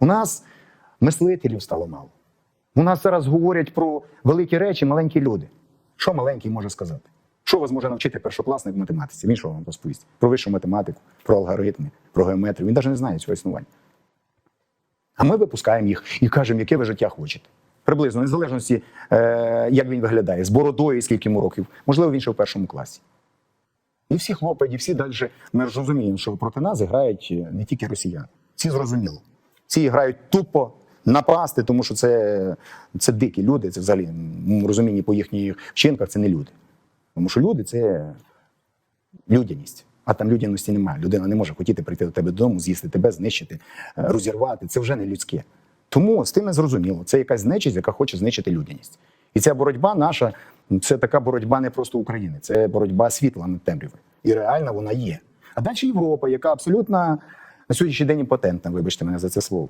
У нас мислителів стало мало. У нас зараз говорять про великі речі маленькі люди. Що маленький може сказати? Що вас може навчити першокласник в математиці? Він що вам розповість? Про вищу математику, про алгоритми, про геометрію. Він навіть не знає цього існування. А ми випускаємо їх і кажемо, яке ви життя хочете. Приблизно, незалежності, е, як він виглядає, з бородою, і скільки йому років. Можливо, він ще в першому класі. І всі хлопають, і всі далі. Ми ж розуміємо, що проти нас грають е, не тільки росіяни. Всі зрозуміло. Всі грають тупо напасти, тому що це, це дикі люди, це взагалі розумінні по їхніх вчинках це не люди. Тому що люди це людяність. А там людяності немає. Людина не може хотіти прийти до тебе додому, з'їсти тебе, знищити, е, розірвати. Це вже не людське. Тому з тим не зрозуміло. Це якась нечість, яка хоче знищити людяність. І ця боротьба наша це така боротьба не просто України, це боротьба світла над темрявою. І реально вона є. А далі Європа, яка абсолютно на сьогоднішній день імпотентна, вибачте мене за це слово.